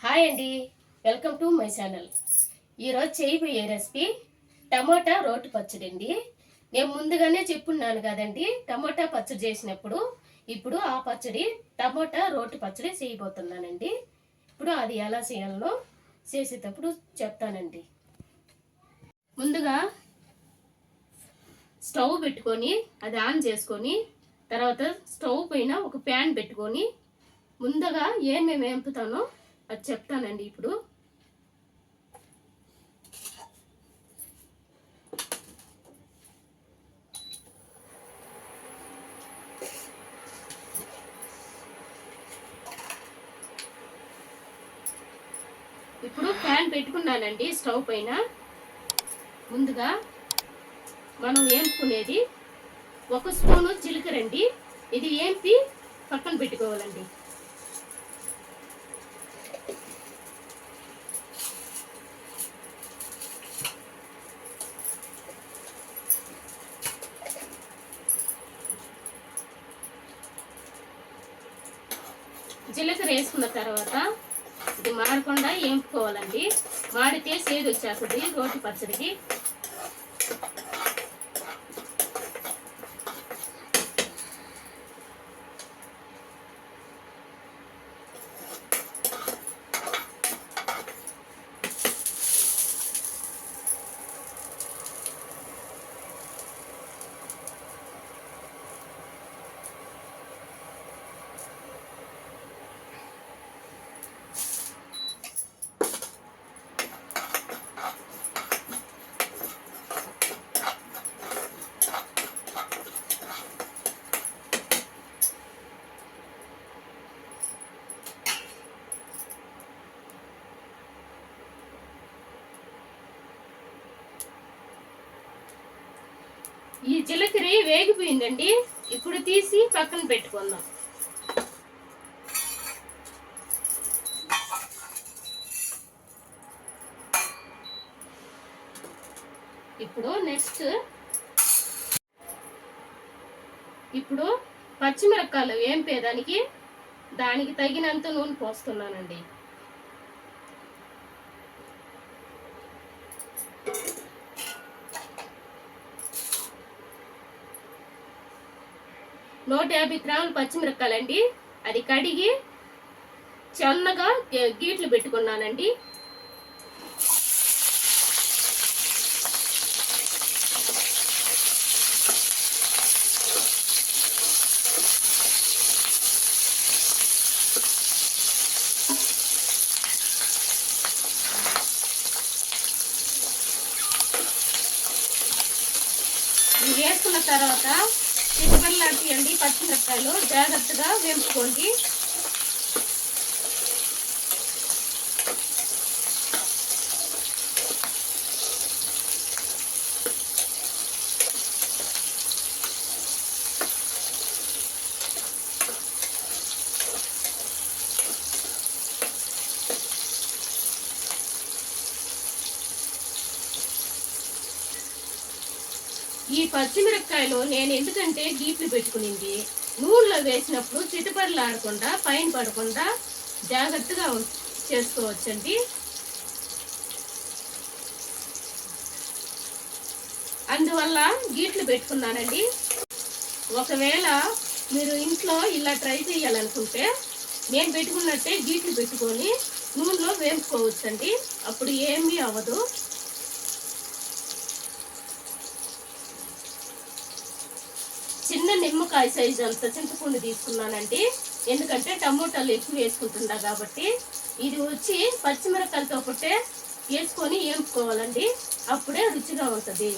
Hi అండి. Welcome to my channel. ఈరోజు చేయబోయే రెసిపీ టమోటా రోటి పచ్చడి అండి. నేను ముందుగానే చెప్పున్నాను కదండి టమోటా పచ్చడి చేసినప్పుడు ఇప్పుడు ఆ పచ్చడి టమోటా రోటి పచ్చడి చేయబోతున్నానండి. ఇప్పుడు అది ఎలా చేయాలో చేసేటప్పుడు చెప్తానండి. ముందుగా స్టవ్ పెట్టుకొని అది ఆన్ చేసుకొని తర్వాత స్టవ్ పైన ఒక ప్యాన్ పెట్టుకొని ముందుగా ఏమేమి వేంపుతానో అది చెప్తానండి ఇప్పుడు. ఇప్పుడు ఫ్యాన్ పెట్టుకున్నానండి స్టవ్ పైన. ముందుగా మనం ఏంపుకునేది ఒక స్పూను జీలకర్ర అండి. ఇది ఏంపి పక్కన పెట్టుకోవాలండి జీలకర్ర వేసుకున్న తర్వాత ఇది మాడకుండా ఏంపుకోవాలండి మాడితే సేదు వచ్చేస్తుంది రోటి పచ్చడికి. ఈ జీలకర్ర వేగిపోయిందండి. ఇప్పుడు తీసి పక్కన పెట్టుకుందాం. ఇప్పుడు నెక్స్ట్ ఇప్పుడు పచ్చిమిరపకాయలు వేంపేదానికి దానికి తగినంత నూనె పోస్తున్నానండి. నూట యాభై గ్రాములు పచ్చిమిరపకాయలండి. అది కడిగి చన్నగా గీట్లు పెట్టుకున్నానండి. వేసుకున్న తర్వాత చిట్టుపల్లాంటియండి పచ్చిమిరపకాయలు. జాగ్రత్తగా వేపుకోండి ఈ పచ్చిమిరపకాయలు నేను ఎందుకంటే గీట్లు పెట్టుకునింది? నూనెలో వేసినప్పుడు చిటుపర్లు ఆడకుండా పైన పడకుండా జాగ్రత్తగా చేసుకోవచ్చండి. అందువల్ల గీట్లు పెట్టుకున్నానండి. ఒకవేళ మీరు ఇంట్లో ఇలా ట్రై చేయాలనుకుంటే నేను పెట్టుకున్నట్టే గీట్లు పెట్టుకొని నూనెలో వేసుకోవచ్చండి అప్పుడు ఏమీ అవ్వదు. నిమ్మకాయ సైజ్ అంత చింతపండు తీసుకున్నానండి. ఎందుకంటే టమోటాలు ఎక్కువ వేసుకుంటున్నా కాబట్టి ఇది వచ్చి పచ్చిమిరపకాయలతో పుట్టే వేసుకొని వేపుకోవాలండి. అప్పుడే రుచిగా ఉంటుంది.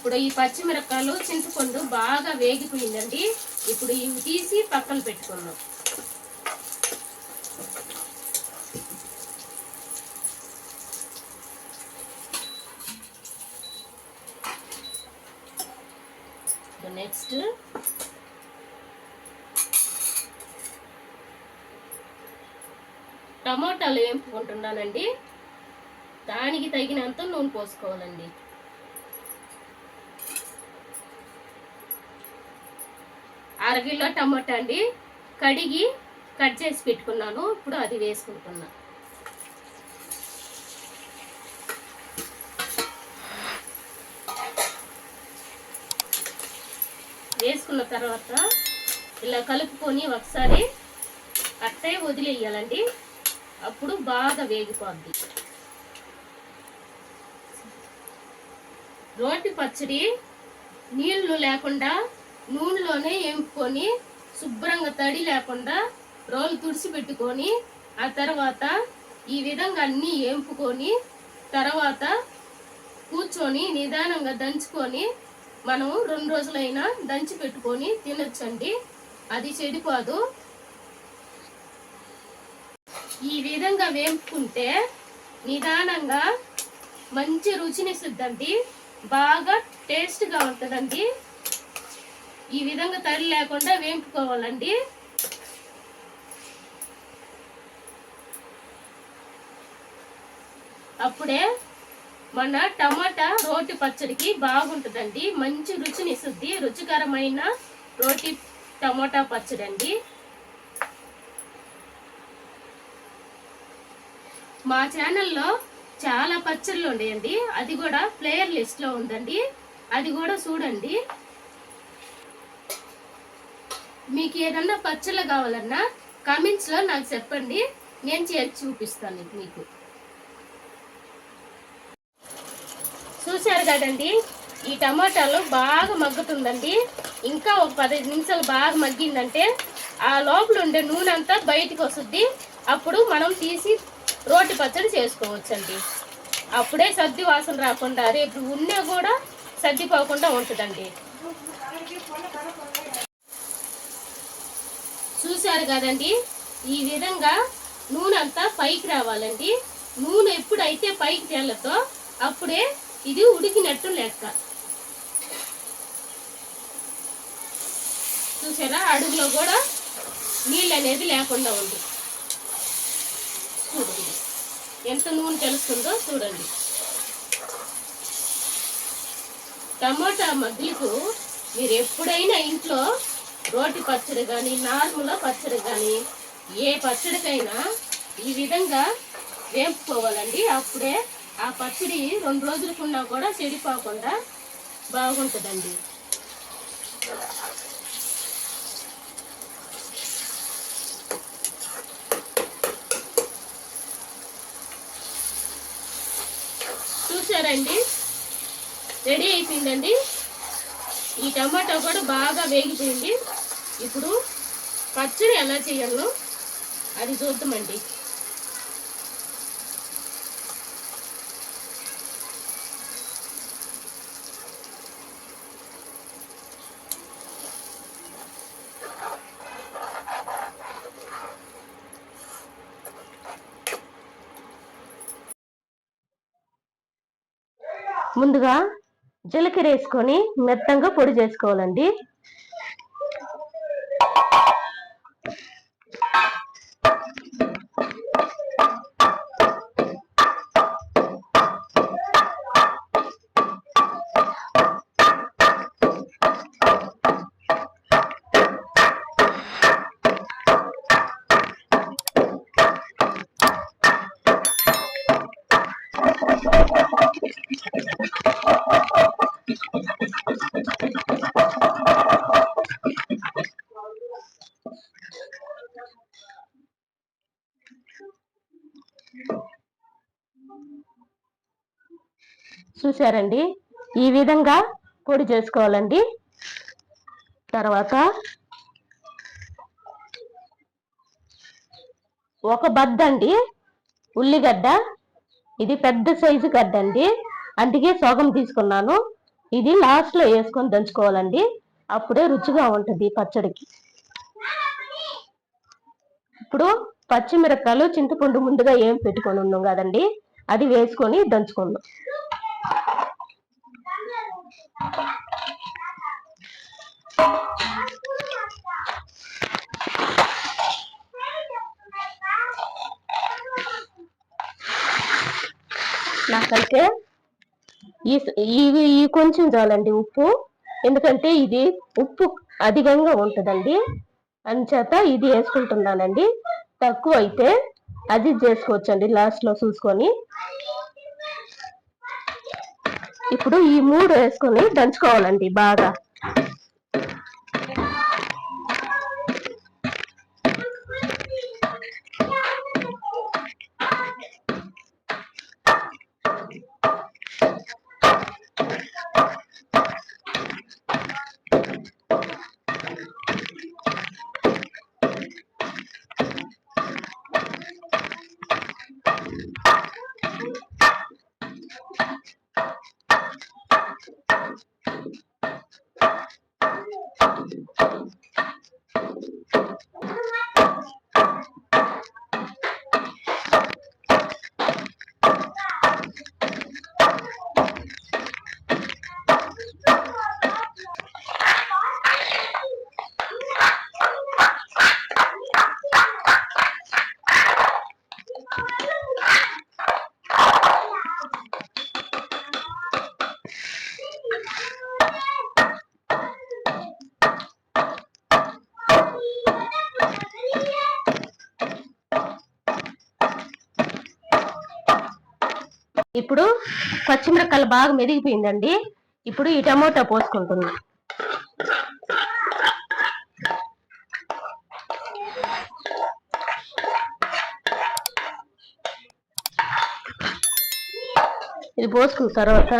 ఇప్పుడు ఈ పచ్చిమిరపకాయలు చింతపండు బాగా వేగిపోయిందండి. ఇప్పుడు ఇవి తీసి పక్కన పెట్టుకుందాం. నెక్స్ట్ టమోటాలు వేపుకుంటున్నానండి. దానికి తగినంత నూనె పోసుకోవాలండి. అరకిలో టమాటా అండి. కడిగి కట్ చేసి పెట్టుకున్నాను. ఇప్పుడు అది వేసుకుంటున్నా. వేసుకున్న తర్వాత ఇలా కలుపుకొని ఒకసారి అట్టే వదిలేయాలండి. అప్పుడు బాగా వేగిపోద్ది. రోటి పచ్చడి నీళ్ళు లేకుండా నూనెలోనే ఎంపుకొని శుభ్రంగా తడి లేకుండా రోలు తుడిచి పెట్టుకొని ఆ తర్వాత ఈ విధంగా అన్నీ ఎంపుకొని తర్వాత కూర్చొని నిదానంగా దంచుకొని మనం రెండు రోజులైనా దంచి పెట్టుకొని తినొచ్చండి. అది చెడిపోదు. ఈ విధంగా వేపుకుంటే నిదానంగా మంచి రుచినిస్తుందండి బాగా టేస్ట్గా ఉంటుందండి. ఈ విధంగా తడి లేకుండా వేపుకోవాలండి. అప్పుడే మన టమాటా రోటి పచ్చడికి బాగుంటుందండి. మంచి రుచిని ఇస్తుంది. రుచికరమైన రోటి టమాటా పచ్చడి అండి మా ఛానల్లో చాలా పచ్చళ్ళు ఉన్నాయండి. అది కూడా ప్లేయర్ లిస్ట్లో ఉందండి. అది కూడా చూడండి. మీకు ఏదన్నా పచ్చళ్ళు కావాలన్నా కమెంట్స్లో నాకు చెప్పండి. నేను చేసి చూపిస్తాను మీకు. చూశారు కదండి ఈ టమాటాలు బాగా మగ్గుతుందండి. ఇంకా ఒక పదిహేను నిమిషాలు బాగా మగ్గిందంటే ఆ లోపల ఉండే నూనె అంతా బయటికి వస్తుంది. అప్పుడు మనం తీసి రోటి పచ్చడి చేసుకోవచ్చండి. అప్పుడే సర్ది వాసన రాకుండా రేపు ఉన్నా కూడా సర్దిపోకుండా ఉంటుందండి. చూశారు కదండి? ఈ విధంగా నూనె అంతా పైకి రావాలండి. నూనె ఎప్పుడైతే పైకి తేలతో అప్పుడే ఇది ఉడికినట్టు లెక్క. చూసారా? అడుగులో కూడా నీళ్ళు అనేది లేకుండా ఉంది. చూడండి. ఎంత నూనె తెలుస్తుందో చూడండి. టమోటా మగ్గులకు మీరు ఎప్పుడైనా ఇంట్లో రోటి పచ్చడి కానీ నార్మల్ పచ్చడి కానీ ఏ పచ్చడికైనా ఈ విధంగా వేపుకోవాలండి. అప్పుడే ఆ పచ్చడి రెండు రోజులకున్నా కూడా చెడిపోకుండా బాగుంటుందండి. చూసారండి రెడీ అయిపోయిందండి? ఈ టమాటా కూడా బాగా వేగిపోయింది. ఇప్పుడు పచ్చడి ఎలా చేయాలో అది చూద్దామండి. ముందుగా జీలకర్ర వేసుకొని మెత్తంగా పొడి చేసుకోవాలండి. చూసారండి ఈ విధంగా పొడి చేసుకోవాలండి. తర్వాత ఒక బద్ద అండి ఉల్లిగడ్డ. ఇది పెద్ద సైజు గడ్డ అండి అందుకే సోగం తీసుకున్నాను. ఇది లాస్ట్లో వేసుకొని దంచుకోవాలండి. అప్పుడే రుచిగా ఉంటుంది పచ్చడికి. ఇప్పుడు పచ్చిమిరపకాయలు చింతపండు ముందుగా ఏం పెట్టుకొని ఉన్నాం కదండి. అది వేసుకొని దంచుకుందాం. నాకైతే ఈ ఇవి ఈ కొంచెం చాలండి ఉప్పు. ఎందుకంటే ఇది ఉప్పు అధికంగా ఉంటుందండి. అంచేత ఇది వేసుకుంటున్నానండి. తక్కువ అయితే అది చేసుకోవచ్చండి లాస్ట్లో చూసుకొని. ఇప్పుడు ఈ మూడు వేసుకొని దంచుకోవాలండి బాగా. ఇప్పుడు పచ్చిమిరపకాయలు బాగా మెదిగిపోయిందండి. ఇప్పుడు ఈ టమోటా పోసుకుంటున్నా. ఇది పోసుకున్న తర్వాత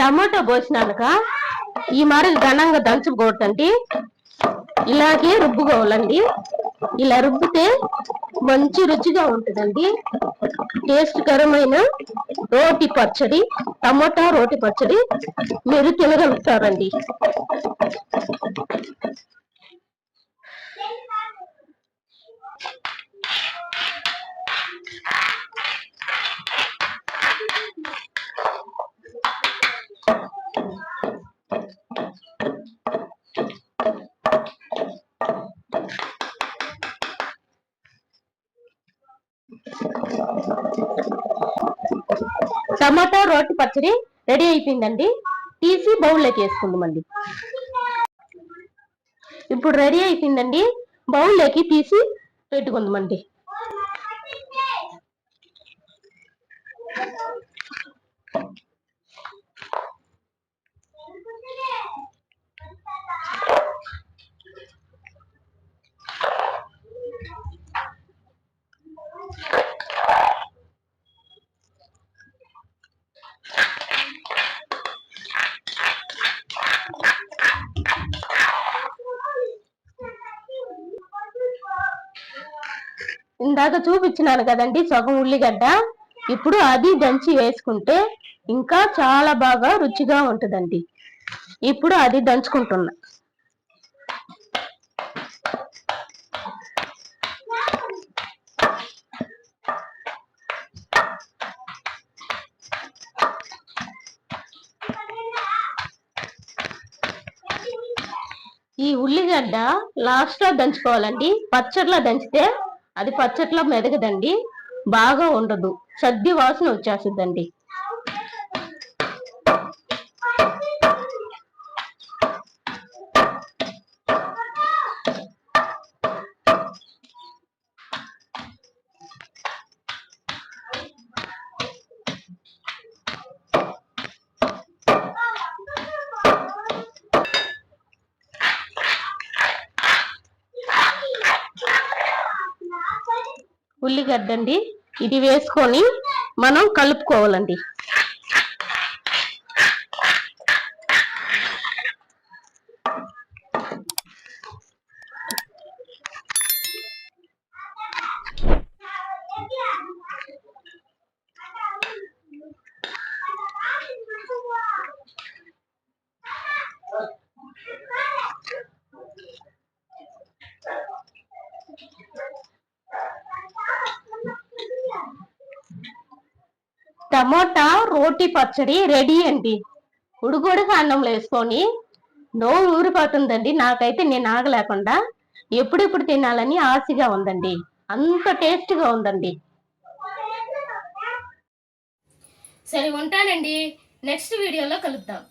టమాటో పోసినాక ఈ మరి ఘనంగా దంచుకోవటండి ఇలాగే రుబ్బుకోవాలండి. ఇలా రుబ్బితే మంచి రుచిగా ఉంటుందండి. టేస్ట్కరమైన రోటి పచ్చడి టమాటా రోటి పచ్చడి మీరు తినగలుగుతారండి. టమాటో రోటి పచ్చడి రెడీ అయిపోయిందండి. తీసి బౌల్లోకి వేసుకుందామండి. ఇప్పుడు రెడీ అయిపోయిందండి. బౌల్లోకి తీసి పెట్టుకుందామండి. ఇందాక చూపించినాను కదండి సగం ఉల్లిగడ్డ. ఇప్పుడు అది దంచి వేసుకుంటే ఇంకా చాలా బాగా రుచిగా ఉంటుందండి. ఇప్పుడు అది దంచుకుంటున్నా. ఈ ఉల్లిగడ్డ లాస్ట్లో దంచుకోవాలండి. పచ్చడిలో దంచితే అది పచ్చట్లో మెదగదండి. బాగా ఉండదు. సద్ది వాసన వచ్చేస్తుందండి. ఉల్లిగడ్డ అండి ఇది వేసుకొని మనం కలుపుకోవాలండి. టమోటా రోటి పచ్చడి రెడీ అండి. ఉడుగుడుగా అన్నంలో వేసుకొని నోరు ఊరిపోతుందండి. నాకైతే నేను ఆగలేకుండా ఎప్పుడెప్పుడు తినాలని ఆశగా ఉందండి. అంత టేస్ట్గా ఉందండి. సరే ఉంటానండి. నెక్స్ట్ వీడియోలో కలుద్దాం.